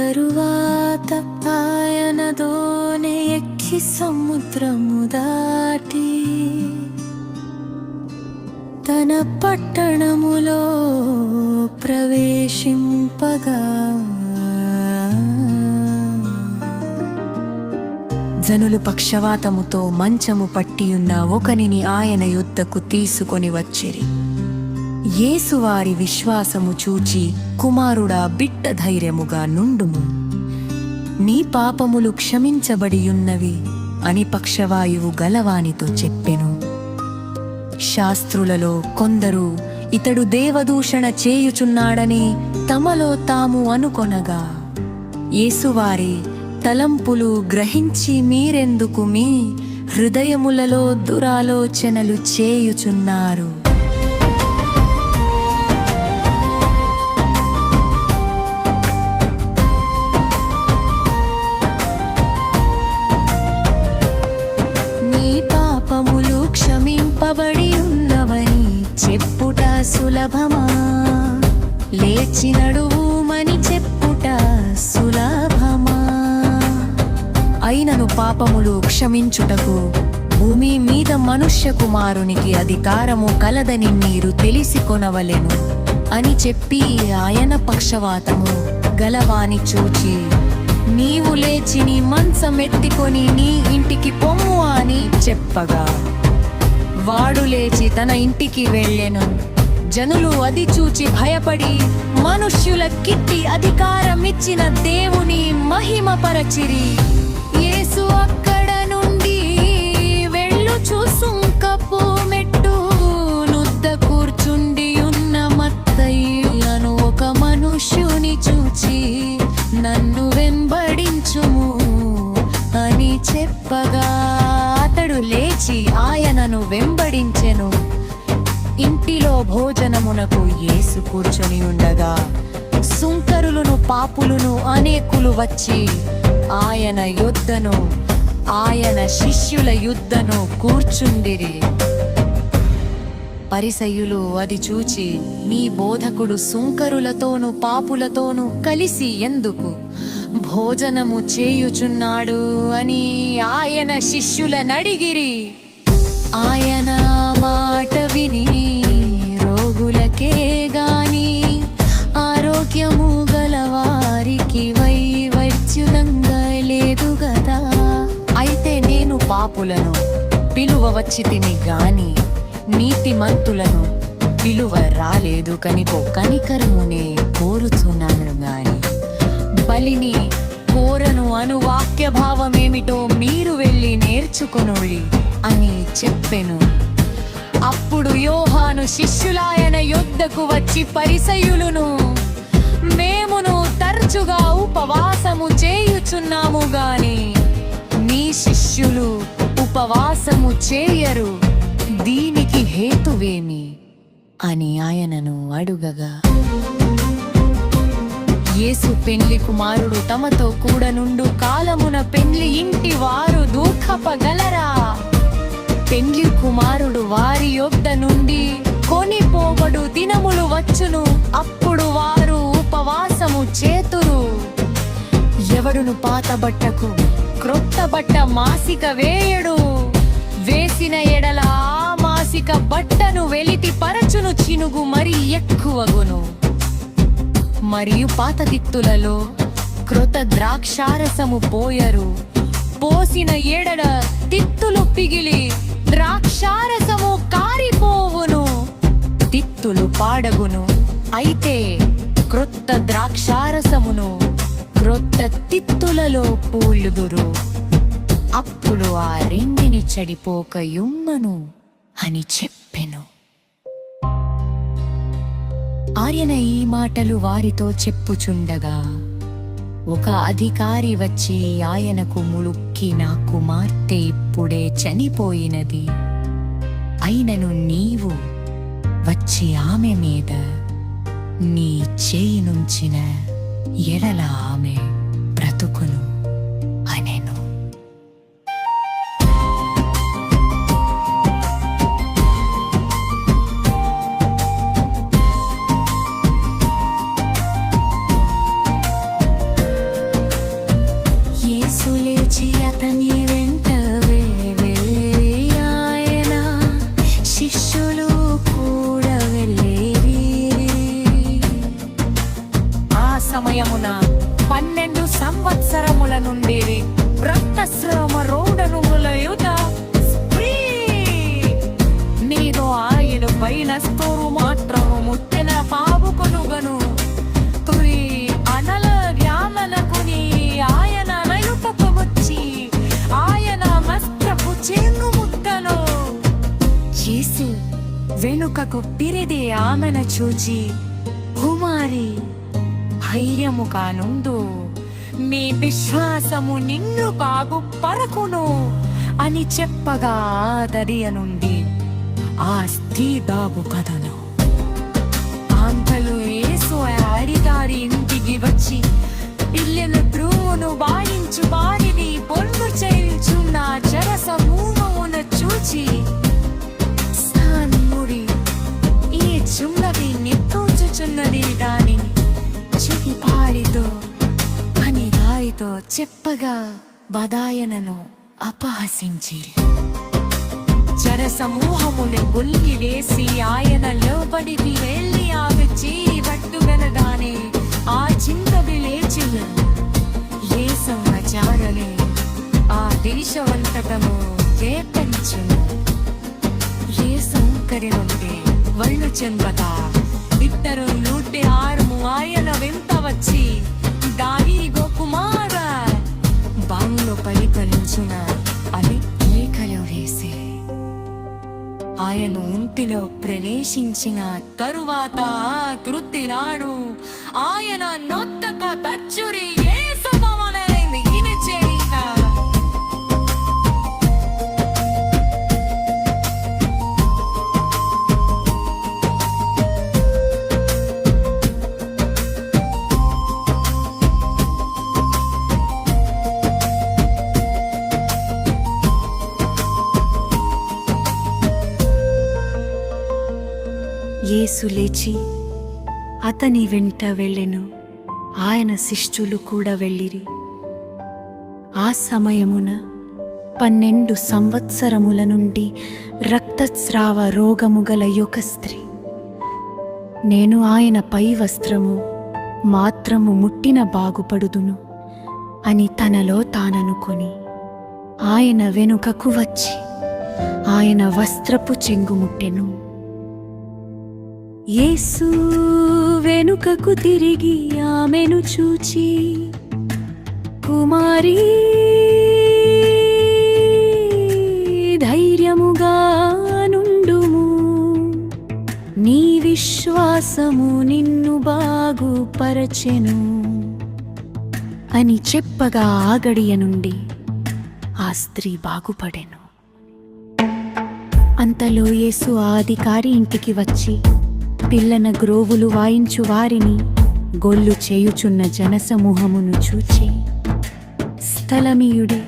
తరువాత ఆయన ఎక్కి సముద్రము దాటి తన పట్టణములో ప్రవేశింపగా జనులు పక్షవాతముతో మంచము పట్టియున్న ఒకనిని ఆయన యుద్ధకు తీసుకొని వచ్చిరి. యేసువారి విశ్వాసము చూచి కుమారుడా బిడ్డ ధైర్యముగా నుండుము. నీ పాపములు క్షమించబడియున్నవి అని పక్షవాయువు గలవానితో చెప్పెను. శాస్త్రులలో కొందరు ఇతడు దేవదూషణ చేయుచున్నాడని తమలో తాము అనుకొనగా యేసువారి తలంపులు గ్రహించి మీరెందుకు మీ హృదయములలో దురాలోచనలు చేయుచున్నారు. అయినను పాపములు క్షమించుటకు భూమి మీద మనుష్య కుమారునికి అధికారము కలదని మీరు తెలిసి కొనవలెను అని చెప్పి ఆయన పక్షవాతము గలవాని చూచి నీవు లేచి నీ మంచమెత్తికొని నీ ఇంటికి పొమ్ము అని చెప్పగా వాడు లేచి తన ఇంటికి వెళ్ళెను. జనులు అది చూచి భయపడి మనుష్యుల కిట్టి అధికారమిచ్చిన దేవుని మహిమపరచిరి. సుంకపు మెట్టు నుద్ద కూర్చుండి ఉన్న మత్తయ్య ఒక మనుష్యుని చూచి నన్ను వెంబడించుము అని చెప్పగా అతడు లేచి ఆయనను వెంబడించెను. ఇంటిలో భోజనమునకు యేసు కూర్చొని ఉండగా సుంకరులను పాపులను అనేకులు వచ్చి ఆయన యొద్దను ఆయన శిష్యుల యుద్ధను కూర్చుండిరి. పరిసయులు అది చూచి మీ బోధకుడు సుంకరులతోనూ పాపులతోనూ కలిసి ఎందుకు భోజనము చేయుచున్నాడు అని ఆయన శిష్యులనడిగిరి. ఆయన వచ్చి తిని గాని నీతిమంతులను పిలువ రాలేదు కనిపో కనికరమునే కోరుచున్నాను గాని. బలిని కోరను అను వాక్య భావమేమిటో మీరు వెళ్ళి నేర్చుకును అని చెప్పెను. అప్పుడు యోహాను శిష్యులాయన యుద్ధకు వచ్చి పరిసయులును మేమును తరచుగా ఉపవాసము చేయుచున్నాము గాని నీ శిష్యులు ఉపవాస చేయరు. దీనికి హేతువేమి? అని ఆయనను అడుగగా యేసు పెండ్లి కుమారుడు తమతో కూడనుండు. కాలమున పెండ్లి ఇంటి వారు దూఖపగలరా? పెండ్లి కుమారుడు వారి యొద్ద నుండి కొనిపోబడు దినములు వచ్చును. అప్పుడు వారు ఉపవాసము చేతురు. ఎవడును పాత బట్టకు క్రొత్త బట్ట మాసిక వేయడు. వేసిన ఎడల ఆ మాసిక బట్టను వెలితి పరచును చినుగు మరి ఎక్కువగును. మరియు పాతదిత్తులలో కృత ద్రాక్షారసము పోయరు. పోసిన ఏడడ తిత్తులు పిగిలి ద్రాక్షారసము కారిపోవును. తిత్తులు పాడగును. అయితే క్రొత్త ద్రాక్షారసమును క్రొత్త తిత్తులలో పూలుదురు. అప్పుడు ఆ రెండిని చెడిపోక యుమ్మను అని చెప్పెను. ఆయన ఈ మాటలు వారితో చెప్పుచుండగా ఒక అధికారి వచ్చి ఆయనకు ములుక్కి నా కుమార్తె ఇప్పుడే చనిపోయినది. అయినను నీవు వచ్చి ఆమె మీద నీ చేయి నుంచిన ఎడల ఆమె బ్రతుకును. వెనుకకు పిరిదే ఆమెను చూచి కుమారి ధైర్యము కానుందు మీ విశ్వాసము నిన్ను బాగుపరకును అని చెప్పగా ఆ దరియ నుండి ఆ స్త్రీ బాబు కథను. అంతలు ఏసు అడిగారి ఇంటికి వచ్చి పిల్లల త్రూవును బాడించు వారిని పొల్లు చెప్పగా బదాయనను అపహసించి జన సమూహముని గుల్లి వేసి ఆయన లోబడికి వెళ్ళి ఆమె చేయి పట్టుగనగానే ఆ చింతవి లేచిన ఏ సమాచారలే ఆ దేశవంతటము వేపించును ఏ సౌకర్యం నుండి వళ్ళు చెంబత ఇద్దరు నూటి ఆరు ఆయన వెంట వచ్చి పరికరించిన అని కేకలు వేసే. ఆయన ఒంటిలో ప్రవేశించిన తరువాత తృప్తి రాడు. నాడు ఆయన నొత్తక తచ్చురి యేసు లేచి అతని వెంట వెళ్ళెను. ఆయన శిష్యులు కూడా వెళ్ళిరి. ఆ సమయమున పన్నెండు సంవత్సరముల నుండి రక్తస్రావ రోగము గల యొక్క స్త్రీ. నేను ఆయన పై వస్త్రము మాత్రము ముట్టిన బాగుపడుదును అని తనలో తాననుకొని ఆయన వెనుకకు వచ్చి ఆయన వస్త్రపు చెంగు ముట్టెను. యేసు వెనుకకు తిరిగి ఆమెను చూచి కుమారి ధైర్యముగా నుండుము. నీ విశ్వాసము నిన్ను బాగుపరచెను అని చెప్పగా ఆగడియ నుండి ఆ స్త్రీ బాగుపడెను. అంతలో యేసు ఆ అధికారి ఇంటికి వచ్చి పిల్లన గ్రోవులు వాయించు వారిని గొల్లు చేయుచున్న జనసమూహమును చూచి. స్థలమీయుడే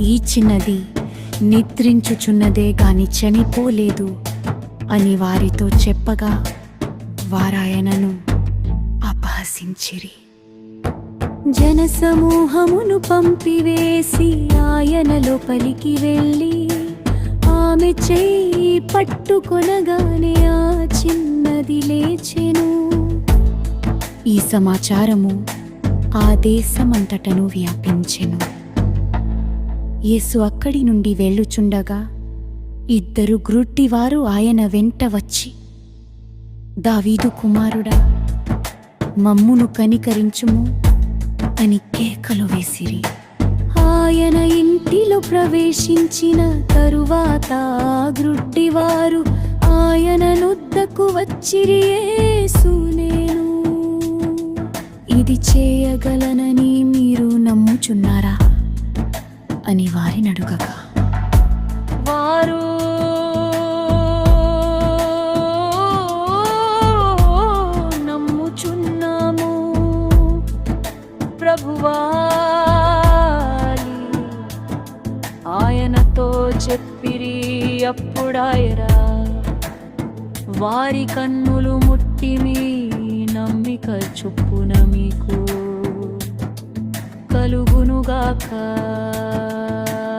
ఈ చిన్నది నిద్రించుచున్నదే గాని చనిపోలేదు అని వారితో చెప్పగా వారాయనను అపహసించిరి. జనసమూహమును పంపివేసి ఆయన లోపలికి వెళ్ళి ఆమె చేయి పట్టుకొనగానే ఆ చిన్నది లేచెను ఈ సమాచారము ఆ దేశమంతటను వ్యాపించెను. యేసు అక్కడి నుండి వెళ్ళుచుండగా ఇద్దరు గ్రుడ్డివారు ఆయన వెంట వచ్చి దావీదు కుమారుడా మమ్మును కనికరించుము అని కేకలు వేసిరి. ఆయన ఇంటిలో ప్రవేశించిన తరువాత గ్రుడ్డివారు ఆయనను నుద్దకు వచ్చిరి నేను. ఇది చేయగలనని మీరు నమ్ముచున్నారా? అని వారిని అడుగగా. వారు కాక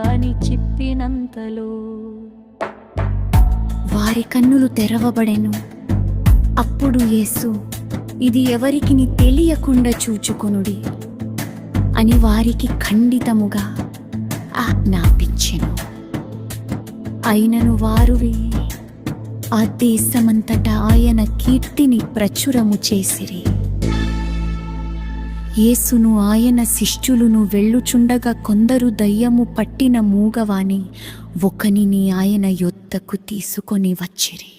అని చెప్పినంతలో వారి కన్నులు తెరవబడెను. అప్పుడు యేసు ఇది ఎవరికిని తెలియకుండా చూచుకొనుడి అని వారికి ఖండితముగా ఆజ్ఞాపించెను. అయినను వారువి ఆ దేశమంతటా ఆయన కీర్తిని ప్రచురము చేసిరి. యేసును ఆయన శిష్యులును వెళ్ళుచుండగా కొందరు దయ్యము పట్టిన మూగవాని ఒకనిని ఆయన యొద్దకు తీసుకొని వచ్చిరి.